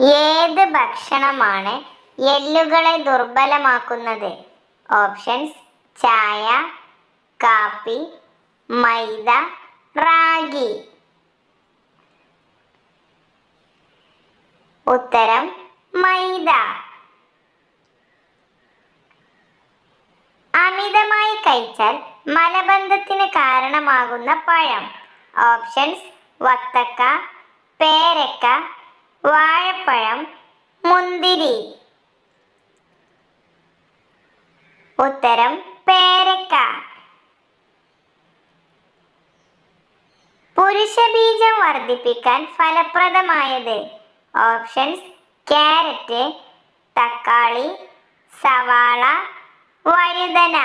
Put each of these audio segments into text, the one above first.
ഏത് ഭക്ഷണമാണ് എല്ലുകളെ ദുർബലമാക്കുന്നത്? ഓപ്ഷൻസ് ചായ കാപ്പി മൈദ റാഗി. ഉത്തരം മൈദ. അമിതമായി കഴിച്ചാൽ മലബന്ധത്തിന് കാരണമാകുന്ന പഴം. ഓപ്ഷൻസ് വത്തക്ക പേരക്ക വാഴപ്പഴം മുന്തിരി. ഉത്തരം പേരക്ക. പുരുഷബീജം വർദ്ധിപ്പിക്കാൻ ഫലപ്രദമായത് ഓപ്ഷൻസ് ക്യാരറ്റ് തക്കാളി സവാള വഴുതന.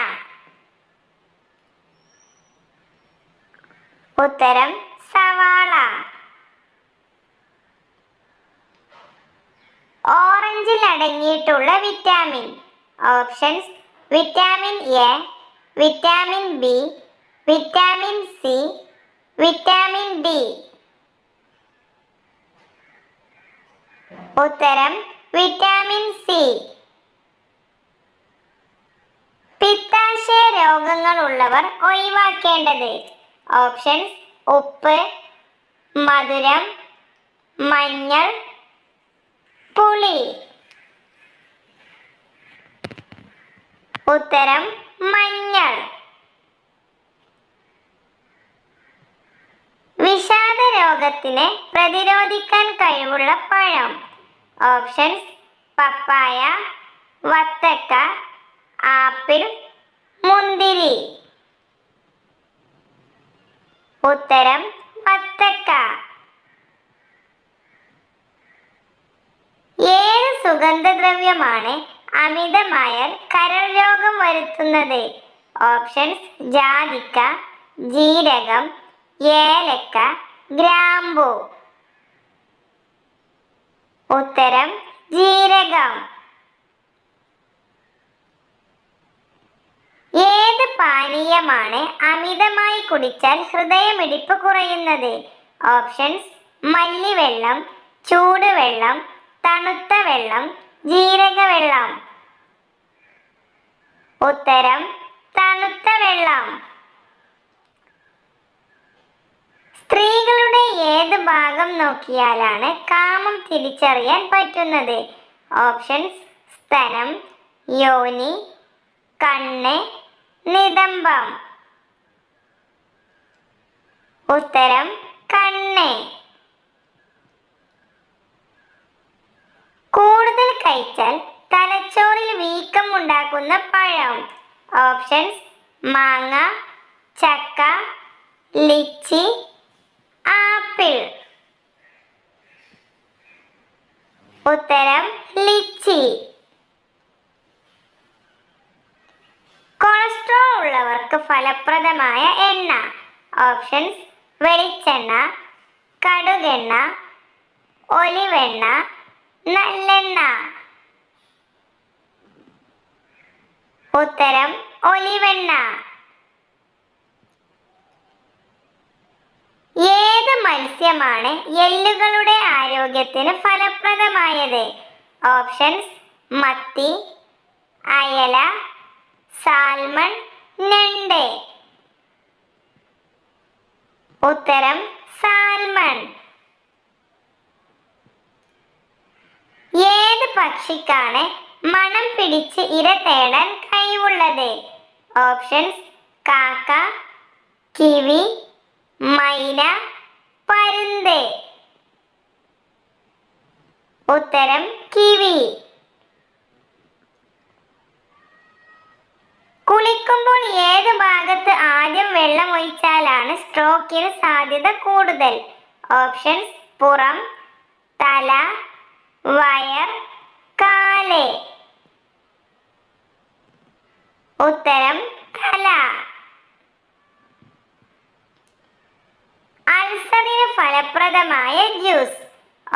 ഉത്തരം സവാള. ഓറഞ്ചിൽ അടങ്ങിയിട്ടുള്ള vitamin. Options vitamin A vitamin B vitamin C vitamin D. ഉത്തരം വിറ്റാമിൻ സി. പിത്താശയ രോഗങ്ങൾ ഉള്ളവർ ഒഴിവാക്കേണ്ടത്. ഓപ്ഷൻസ് ഉപ്പ് മധുരം മഞ്ഞൾ പുളി. ഉത്തരം മഞ്ഞൾ. വിഷാദ രോഗത്തിനെ പ്രതിരോധിക്കാൻ കഴിവുള്ള പഴം. ഓപ്ഷൻസ് പപ്പായ വത്തക്ക ആപ്പിൾ മുന്തിരി. ഉത്തരം വത്തക്ക. ഏത് സുഗന്ധദ്രവ്യമാണ് അമിതമായാൽ കരൾ രോഗം വരുത്തുന്നത്. ഓപ്ഷൻസ് ജാതിക്ക ജീരകം ഏലക്ക ഗ്രാമ്പു. ഉത്തരം ജീരകം. ഏത് പാനീയമാണ് അമിതമായി കുടിച്ചാൽ ഹൃദയമിടിപ്പ് കുറയുന്നത്? ഓപ്ഷൻസ് മല്ലിവെള്ളം ചൂടുവെള്ളം തണുത്ത വെള്ളം ജീരകവെള്ളം. ഉത്തരം തണുത്ത വെള്ളം. സ്ത്രീകളുടെ ഏത് ഭാഗം നോക്കിയാലാണ് കാമം തിരിച്ചറിയാൻ പറ്റുന്നത്? ഓപ്ഷൻസ് സ്തനം യോനി കണ്ണ് നിതംബം. ഉത്തരം കണ്ണ്. കൂടുതൽ കഴിച്ചാൽ തലച്ചോറിൽ വീക്കം ഉണ്ടാക്കുന്ന പഴം. ഓപ്ഷൻസ് മാങ്ങ ചക്ക ലിച്ചി ആപ്പിൾ. ഉത്തരം ലിച്ചി. കൊളസ്ട്രോൾ ഉള്ളവർക്ക് ഫലപ്രദമായ എണ്ണ. ഓപ്ഷൻസ് വെളിച്ചെണ്ണ കടുകെണ്ണ ഒലിവെണ്ണ നല്ലെണ്ണ. ഉത്തരം ഒലിവെണ്ണ. ഏത് മത്സ്യമാണ് എല്ലുകളുടെ ആരോഗ്യത്തിന് ഫലപ്രദമായത്? ഓപ്ഷൻസ് മത്തി അയല സാൽമൺ നെണ്ട് ഉത്തരം സാൽമൺ. ഏത് പക്ഷിക്കാണ് മണം പിടിച്ച് ഇര തേടാൻ കഴിവുള്ളത് ഓപ്ഷൻസ് കാക്ക കിവി മൈന പരുന്ത്. ഉത്തരം കിവി. കുളിക്കുമ്പോൾ ഏത് ഭാഗത്ത് ആദ്യം വെള്ളം ഒഴിച്ചാലാണ് സ്ട്രോക്കിന് സാധ്യത കൂടുതൽ? ഓപ്ഷൻസ് പുറം തല വയർ കാൽ. ഉത്തരം കല. അൾസറിന് ഫലപ്രദമായ ജ്യൂസ്.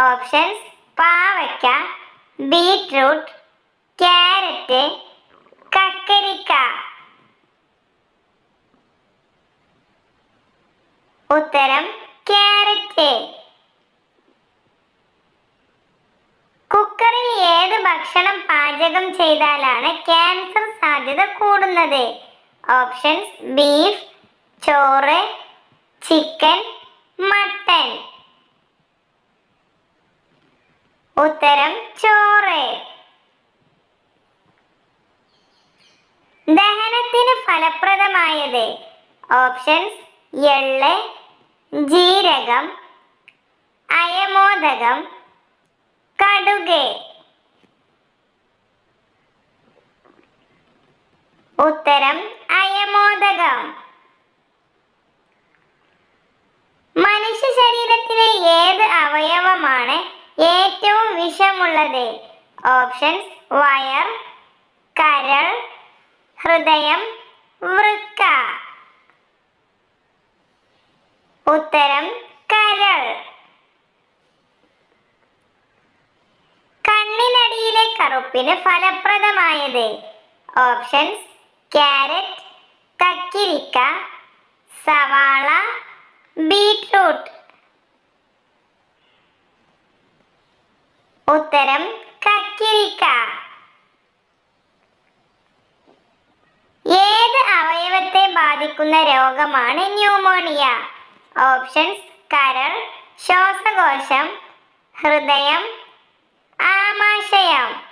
ഓപ്ഷൻസ് പാവയ്ക്ക ബീട്രൂട്ട് ക്യാരറ്റ് കക്കരിക്ക. ഉത്തരം ക്യാരറ്റ്. കുക്കറിൽ ഏത് ഭക്ഷണം പാചകം ചെയ്താലാണ് ക്യാൻസർ സാധ്യത കൂടുന്നത്. ഓപ്ഷൻസ് ബീഫ് ചോറ് ചിക്കൻ മട്ടൻ ഉത്തരം ചോറ്. ദഹനത്തിന് ഫലപ്രദമായത്. ഓപ്ഷൻസ് എള്ള് ജീരകം അയമോദകം കടുക്. ഉത്തരം അയമോദകം മനുഷ്യ ശരീരത്തിലെ ഏത് അവയവമാണ് ഏറ്റവും വിഷമുള്ളത്? ഓപ്ഷൻസ് വയർ കരൾ ഹൃദയം വൃക്ക. ഉത്തരം കരൾ. കണ്ണിനടിയിലെ കറുപ്പിന് ഫലപ്രദമായത്? ഓപ്ഷൻസ് ക്യാരറ്റ് കക്കിരിക്ക സവാള ബീട്രൂട്ട് ഉത്തരം കക്കിരിക്ക. ഏത് അവയവത്തെ ബാധിക്കുന്ന രോഗമാണ് ന്യൂമോണിയ? ഓപ്ഷൻസ് കരൾ ശ്വാസകോശം ഹൃദയം ആമാശയം.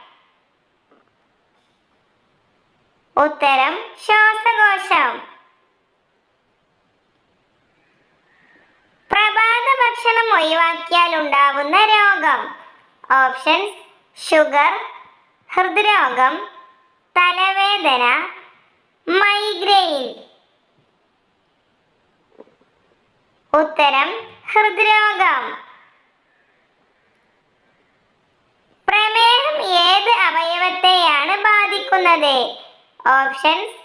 ഉത്തരം ശ്വാസകോശം. പ്രഭാത ഭക്ഷണം ഒഴിവാക്കിയാൽ ഉണ്ടാവുന്ന രോഗം. ഓപ്ഷൻസ് ഷുഗർ ഹൃദ്രോഗം തലവേദന മൈഗ്രെയിൻ. ഉത്തരം ഹൃദ്രോഗം. പ്രമേഹം ഏത് അവയവത്തെയാണ് ബാധിക്കുന്നത്? ഓപ്ഷൻസ്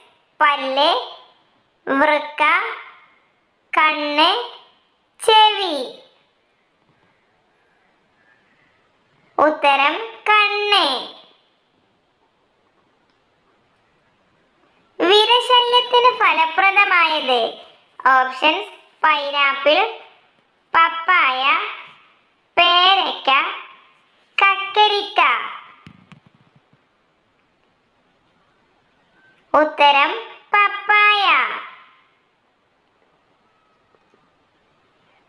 പല്ല് വൃക്ക കണ്ണ് ചെവി. ഉത്തരം കണ്ണ്. വിരശല്യത്തിന് ഫലപ്രദമായത് ഓപ്ഷൻസ് പൈനാപ്പിൾ പപ്പായ പേരയ്ക്ക കക്കരിക്ക ഉത്തരം പപ്പായ.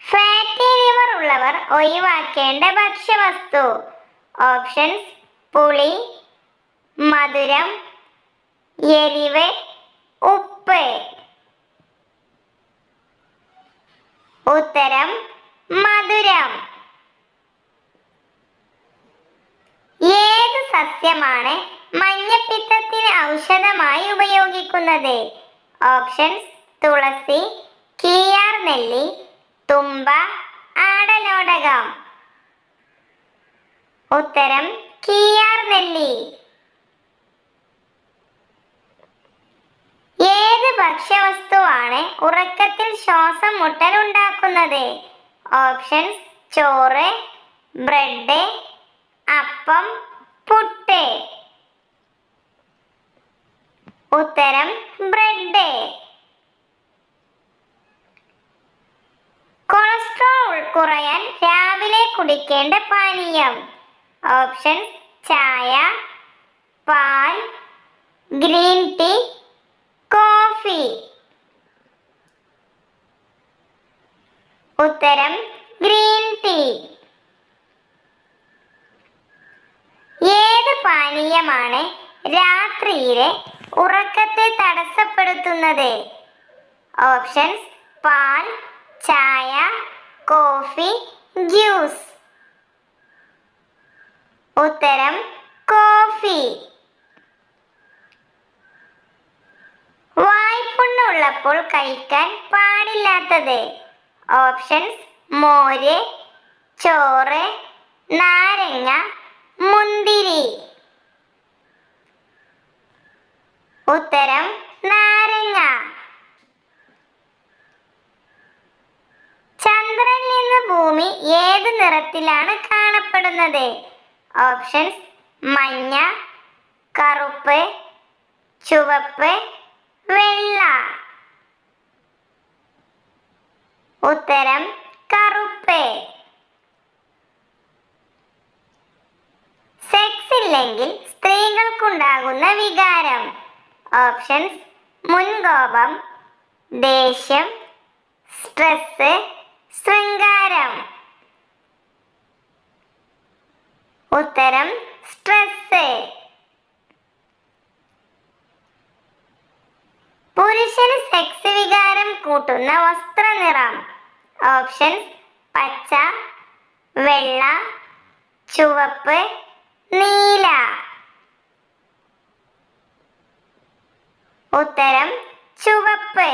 ഫാറ്റി ലിവർ ഉള്ളവർ ഒഴിവാക്കേണ്ട ഭക്ഷ്യവസ്തു. ഓപ്ഷൻസ് പുളി മധുരം എരിവ് ഉപ്പ്. ഉത്തരം മധുരം. ഏത് സസ്യമാണ് മഞ്ഞപ്പിത്തത്തിന് ഔഷധമായി ഉപയോഗിക്കുന്നത്. ഓപ്ഷൻസ് തുളസി കീയാർ നെല്ലി തുമ്പ ആടലോടകം. ഉത്തരം കീയാർ നെല്ലി. ഏത് ഭക്ഷ്യവസ്തുവാണ് ഉറക്കത്തിൽ ശ്വാസം മുട്ടൽ ഉണ്ടാക്കുന്നത്? ഓപ്ഷൻസ് ചോറ് ബ്രെഡ് അപ്പം പുട്ട്. ഉത്തരം ബ്രെഡ്. കൊളസ്ട്രോൾ കുറയാൻ രാവിലെ കുടിക്കേണ്ട പാനീയം. ഓപ്ഷൻസ് ചായ പാൽ ഗ്രീൻ ടീ കോഫി. ഉത്തരം ഗ്രീൻ ടീ. ഏത് പാനീയമാണ് രാത്രിയിലെ ഉറക്കത്തെ തടസ്സപ്പെടുത്തുന്നത്. ഓപ്ഷൻസ് പാൽ ചായ കോഫി ജ്യൂസ്. ഉത്തരം കോഫി. വായ്പുണ്ണുള്ളപ്പോൾ കഴിക്കാൻ പാടില്ലാത്തത്. ഓപ്ഷൻസ് മോര് ചോറ് നാരങ്ങ മുന്തിരി. ഉത്തരം നാരങ്ങ. ചന്ദ്രനിൽ നിന്ന് ഭൂമി ഏത് നിറത്തിലാണ് കാണപ്പെടുന്നത്? ഓപ്ഷൻസ് മഞ്ഞ കറുപ്പ് ചുവപ്പ് വെള്ള. ഉത്തരം കറുപ്പ്. സെക്സ് ഇല്ലെങ്കിൽ സ്ത്രീകൾക്കുണ്ടാകുന്ന വികാരം. ഓപ്ഷൻസ് മുൻകോപം ദേഷ്യം സ്ട്രെസ് ശൃംഗാരം. ഉത്തരം സ്ട്രെസ് പുരുഷന് സെക്സ് വികാരം കൂട്ടുന്ന വസ്ത്രനിറം. ഓപ്ഷൻസ് പച്ച വെള്ള ചുവപ്പ് നീല. ഉത്തരം ചുവപ്പ്.